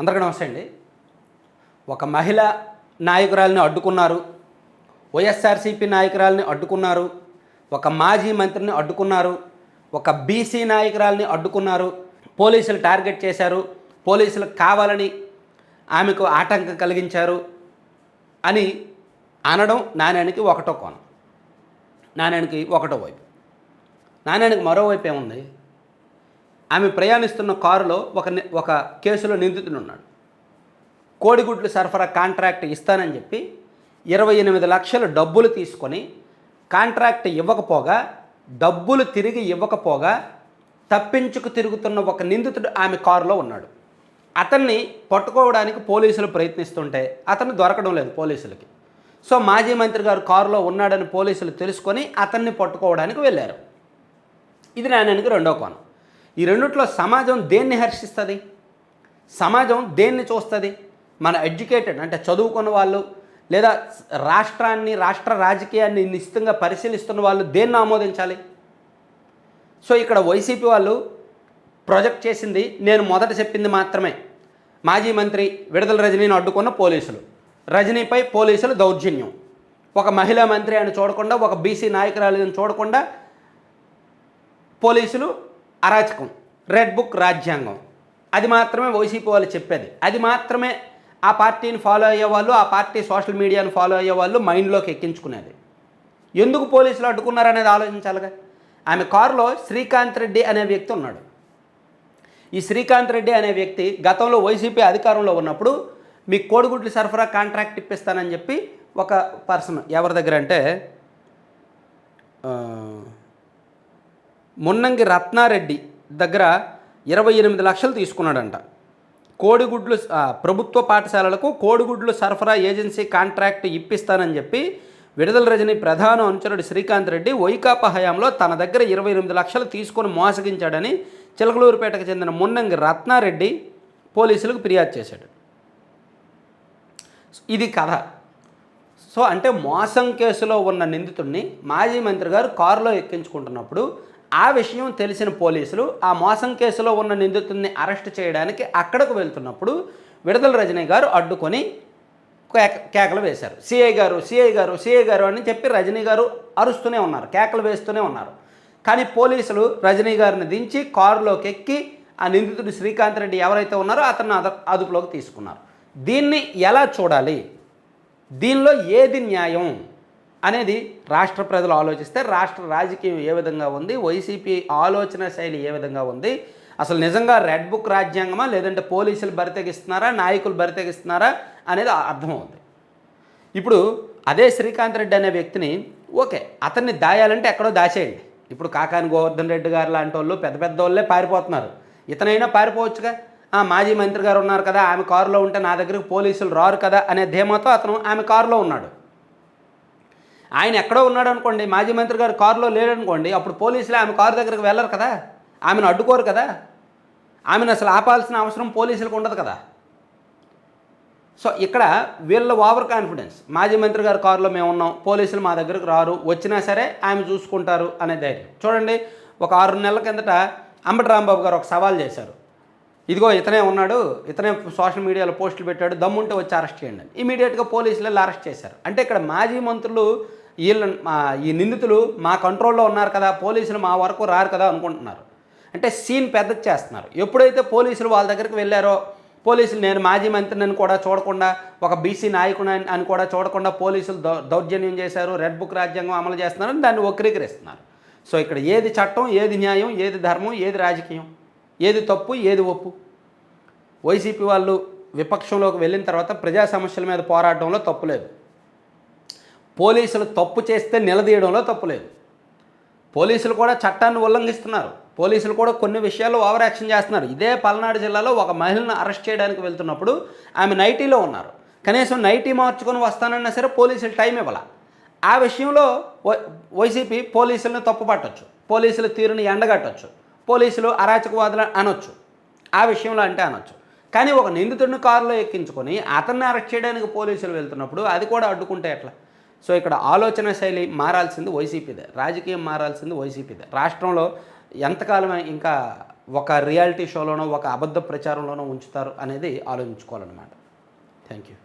అందరికీ నమస్తే అండి. ఒక మహిళ నాయకురాలిని అడ్డుకున్నారు. వైఎస్ఆర్సీపీ నాయకురాలని అడ్డుకున్నారు. ఒక మాజీ మంత్రిని అడ్డుకున్నారు. ఒక బీసీ నాయకురాలిని అడ్డుకున్నారు. పోలీసులు టార్గెట్ చేశారు. పోలీసులు కావాలని ఆమెకు ఆటంకం కలిగించారు అని అనడం నాణ్యానికి ఒకటో కోణం. నాణ్యానికి ఒకటో వైపు. నాణ్యానికి మరోవైపు ఏముంది? ఆమె ప్రయాణిస్తున్న కారులో ఒక ఒక కేసులో నిందితుడు ఉన్నాడు కోడిగుడ్లు సరఫరా కాంట్రాక్ట్ ఇస్తానని చెప్పి ఇరవై ఎనిమిది లక్షలు డబ్బులు తీసుకొని కాంట్రాక్ట్ ఇవ్వకపోగా డబ్బులు తిరిగి ఇవ్వకపోగా తప్పించుకు తిరుగుతున్న ఒక నిందితుడు ఆమె కారులో ఉన్నాడు. అతన్ని పట్టుకోవడానికి పోలీసులు ప్రయత్నిస్తుంటే అతను దొరకడం లేదు పోలీసులకి. సో మాజీ మంత్రి గారు కారులో ఉన్నాడని పోలీసులు తెలుసుకొని అతన్ని పట్టుకోవడానికి వెళ్ళారు. ఇది నాణ్యానికి రెండో కోణం. ఈ రెండిట్లో సమాజం దేన్ని హర్షిస్తుంది? సమాజం దేన్ని చూస్తుంది? మన ఎడ్యుకేటెడ్ అంటే చదువుకున్న వాళ్ళు లేదా రాష్ట్రాన్ని రాష్ట్ర రాజకీయాన్ని నిశ్చితంగా పరిశీలిస్తున్న వాళ్ళు దేన్ని ఆమోదించాలి? సో ఇక్కడ వైసీపీ వాళ్ళు ప్రొజెక్ట్ చేసింది నేను మొదట చెప్పింది మాత్రమే. మాజీ మంత్రి విడుదల రజనీని అడ్డుకున్న పోలీసులు. రజనీపై పోలీసులు దౌర్జన్యం. ఒక మహిళా మంత్రి అని చూడకుండా ఒక బీసీ నాయకురాలు చూడకుండా పోలీసులు అరాచకం రెడ్ బుక్ రాజ్యాంగం. అది మాత్రమే వైసీపీ వాళ్ళు చెప్పేది. అది మాత్రమే ఆ పార్టీని ఫాలో అయ్యే వాళ్ళు ఆ పార్టీ సోషల్ మీడియాను ఫాలో అయ్యే వాళ్ళు మైండ్లోకి ఎక్కించుకునేది. ఎందుకు పోలీసులు అడ్డుకున్నారనేది ఆలోచించాలిగా? ఆమె కారులో శ్రీకాంత్ రెడ్డి అనే వ్యక్తి ఉన్నాడు. ఈ శ్రీకాంత్ రెడ్డి అనే వ్యక్తి గతంలో వైసీపీ అధికారంలో ఉన్నప్పుడు మీ కోడిగుడ్లు సరఫరా కాంట్రాక్ట్ ఇప్పిస్తానని చెప్పి ఒక పర్సన్ ఎవరి దగ్గర అంటే మున్నంగి రత్నారెడ్డి దగ్గర ఇరవై ఎనిమిది లక్షలు తీసుకున్నాడంట. కోడిగుడ్లు ప్రభుత్వ పాఠశాలలకు కోడిగుడ్లు సరఫరా ఏజెన్సీ కాంట్రాక్ట్ ఇప్పిస్తానని చెప్పి విడుదల రజని ప్రధాన అనుచరుడు శ్రీకాంత్ రెడ్డి వైకాపా హయాంలో తన దగ్గర ఇరవై ఎనిమిది లక్షలు తీసుకొని మోసగించాడని చిలకలూరుపేటకు చెందిన మున్నంగి రత్నారెడ్డి పోలీసులకు ఫిర్యాదు చేశాడు. ఇది కథ. సో అంటే మోసం కేసులో ఉన్న నిందితుడిని మాజీ మంత్రి గారు కారులో ఎక్కించుకుంటున్నప్పుడు ఆ విషయం తెలిసిన పోలీసులు ఆ మోసం కేసులో ఉన్న నిందితుడిని అరెస్ట్ చేయడానికి అక్కడకు వెళ్తున్నప్పుడు విడుదల రజనీ గారు అడ్డుకొని కేక కేకలు వేశారు. సిఐ గారు సిఐ గారు సిఐ గారు అని చెప్పి రజనీ గారు అరుస్తూనే ఉన్నారు కేకలు వేస్తూనే ఉన్నారు. కానీ పోలీసులు రజనీ గారిని దించి కారులోకి ఎక్కి ఆ నిందితుడు శ్రీకాంత్ రెడ్డి ఎవరైతే ఉన్నారో అతన్ని అద అదుపులోకి తీసుకున్నారు. దీన్ని ఎలా చూడాలి? దీనిలో ఏది న్యాయం? అనేది రాష్ట్ర ప్రజలు ఆలోచిస్తే రాష్ట్ర రాజకీయం ఏ విధంగా ఉంది? వైసీపీ ఆలోచన శైలి ఏ విధంగా ఉంది? అసలు నిజంగా రెడ్ బుక్ రాజ్యాంగమా? లేదంటే పోలీసులు బరితెగిస్తున్నారా? నాయకులు బరితెగిస్తున్నారా? అనేది అర్థమవుతుంది ఇప్పుడు అదే శ్రీకాంత్ రెడ్డి అనే వ్యక్తిని ఓకే అతన్ని దాయాలంటే ఎక్కడో దాచేయండి. ఇప్పుడు కాకాని గోవర్ధన్ రెడ్డి గారు లాంటి వాళ్ళు పెద్ద పెద్ద వాళ్ళే పారిపోతున్నారు. ఇతనైనా పారిపోవచ్చుగా? మాజీ మంత్రి గారు ఉన్నారు కదా ఆమె కారులో ఉంటే నా దగ్గరకు పోలీసులు రారు కదా అనే ధీమాతో అతను ఆమె కారులో ఉన్నాడు. ఆయన ఎక్కడో ఉన్నాడు అనుకోండి మాజీ మంత్రి గారు కారులో లేడనుకోండి అప్పుడు పోలీసులు ఆమె కారు దగ్గరికి వెళ్ళరు కదా? ఆమెను అడ్డుకోరు కదా? ఆమెను అసలు ఆపాల్సిన అవసరం పోలీసులకు ఉండదు కదా? సో ఇక్కడ వీళ్ళ ఓవర్ కాన్ఫిడెన్స్. మాజీ మంత్రి గారి కారులో మేము ఉన్నాం పోలీసులు మా దగ్గరకు రారు వచ్చినా సరే ఆమె చూసుకుంటారు అనే ధైర్యం. చూడండి ఒక ఆరు నెలల కిందట అంబటి రాంబాబు గారు ఒక సవాల్ చేశారు. ఇదిగో ఇతనే ఉన్నాడు ఇతనే సోషల్ మీడియాలో పోస్టులు పెట్టాడు దమ్ముంటే వచ్చి అరెస్ట్ చేయండి అని. ఇమీడియట్గా పోలీసులు వెళ్ళి అరెస్ట్ చేశారు. అంటే ఇక్కడ మాజీ మంత్రులు వీళ్ళ మా- ఈ నిందితులు మా కంట్రోల్లో ఉన్నారు కదా పోలీసులు మా వరకు రారు కదా అనుకుంటున్నారు. అంటే సీన్ పెద్ద చేస్తున్నారు. ఎప్పుడైతే పోలీసులు వాళ్ళ దగ్గరికి వెళ్ళారో పోలీసులు నేను మాజీ మంత్రిని కూడా చూడకుండా ఒక బీసీ నాయకుని అని- అని కూడా చూడకుండా పోలీసులు దౌ దౌర్జన్యం చేశారు రెడ్ బుక్ రాజ్యాంగం అమలు చేస్తున్నారని దాన్ని వక్రీకరిస్తున్నారు. సో ఇక్కడ ఏది చట్టం ఏది న్యాయం ఏది ధర్మం ఏది రాజకీయం? ఏది తప్పు ఏది ఒప్పు? వైసీపీ వాళ్ళు విపక్షంలోకి వెళ్ళిన తర్వాత ప్రజా సమస్యల మీద పోరాటంలో తప్పు లేదు. పోలీసులు తప్పు చేస్తే నిలదీయడంలో తప్పు లేదు. పోలీసులు కూడా చట్టాన్ని ఉల్లంఘిస్తున్నారు. పోలీసులు కూడా కొన్ని విషయాల్లో ఓవర్ యాక్షన్ చేస్తున్నారు. ఇదే పల్నాడు జిల్లాలో ఒక మహిళను అరెస్ట్ చేయడానికి వెళ్తున్నప్పుడు ఆమె నైటీలో ఉన్నారు. కనీసం నైటీ మార్చుకొని వస్తానన్నా సరే పోలీసులు టైం ఇవ్వాల. ఆ విషయంలో వై- వైసీపీ పోలీసులను తప్పు పట్టొచ్చు పోలీసుల తీరుని ఎండగట్టొచ్చు. పోలీసులు అరాచకవాదులు అనొచ్చు. ఆ విషయంలో అంటే అనొచ్చు. కానీ ఒక నిందితుడిని కారులో ఎక్కించుకొని అతన్ని అరెస్ట్ చేయడానికి పోలీసులు వెళ్తున్నప్పుడు అది కూడా అడ్డుకుంటే ఎట్లా? సో ఇక్కడ ఆలోచన శైలి మారాల్సింది వైసీపీదే. రాజకీయం మారాల్సింది వైసీపీదే. రాష్ట్రంలో ఎంతకాలం ఇంకా ఒక రియాలిటీ షోలోనో ఒక అబద్ధ ప్రచారంలోనో ఉంచుతారు అనేది ఆలోచించుకోవాలన్నమాట. Thank you.